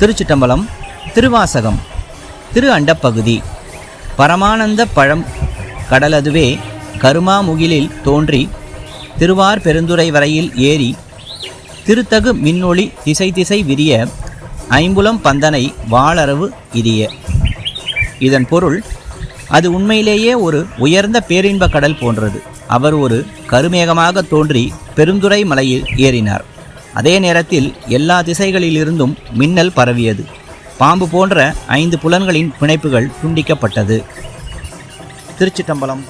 திருச்சிட்டம்பலம் திருவாசகம் திரு அண்டப்பகுதி பரமானந்த பழம் கடலதுவே கருமாமுகிலில் தோன்றி திருவார் பெருந்துறை வரையில் ஏறி திருத்தகு மின்னொளி திசை திசை விரிய ஐம்புலம் பந்தனை வாளரவு இரிய இதன் பொருள் அது உண்மையிலேயே ஒரு உயர்ந்த பேரின்ப கடல் போன்றது. அவர் ஒரு கருமேகமாக தோன்றி பெருந்துறை மலையில் ஏறினார். அதே நேரத்தில் எல்லா திசைகளிலிருந்தும் மின்னல் பரவியது. பாம்பு போன்ற ஐந்து புலன்களின் பிணைப்புகள் துண்டிக்கப்பட்டது. திருச்சிட்டம்பலம்